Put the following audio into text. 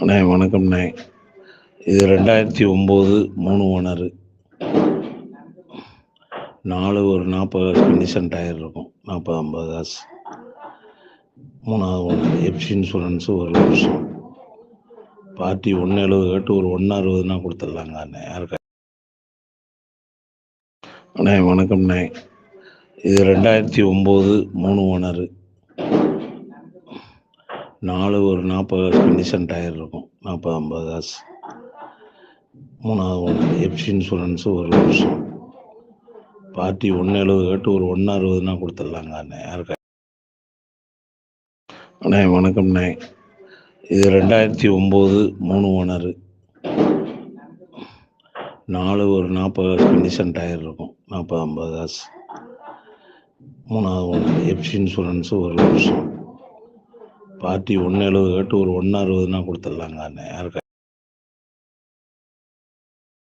அண்ணே வணக்கம்ண்ணே இது ரெண்டாயிரத்தி ஒம்பது மூணு ஓனரு. நாலு ஒரு நாற்பது காசு கண்டிஷன் டயர் இருக்கும். நாற்பது ஐம்பது காசு. மூணாவது ஓனர் எப்சி இன்சூரன்ஸு ஒரு வருஷம் பார்ட்டி ஒன்று எழுபது கேட்டு ஒரு ஒன்று அறுபதுனா கொடுத்துடலாங்க அண்ணே. யாருக்கா? அண்ணே வணக்கம்ண்ணே இது ரெண்டாயிரத்தி ஒம்பது மூணு ஓனரு. நாலு ஒரு நாற்பது காசு கண்டிஷன் டயர் இருக்கும். நாற்பது ஐம்பது காசு. மூணாவது ஒன்று எஃப்சி இன்சூரன்ஸு ஒரு வருஷம் பார்ட்டி ஒன்று எழுபது கேட்டு ஒரு ஒன்று அறுபதுனா கொடுத்துடலாங்க அண்ணே யாருக்கா? அண்ணே வணக்கம்ண்ணே இது ரெண்டாயிரத்தி ஒம்பது மூணு ஓனரு. நாலு ஒரு நாற்பது காசு கண்டிஷன் டயர் இருக்கும். நாற்பது ஐம்பது காசு. மூணாவது ஒன்று எஃப்சி இன்சூரன்ஸு ஒரு வருஷம் பார்ட்டி ஒன்று எழுபது கேட்டு ஒரு ஒன்று அறுபதுனா கொடுத்துடலாங்க யாருக்கா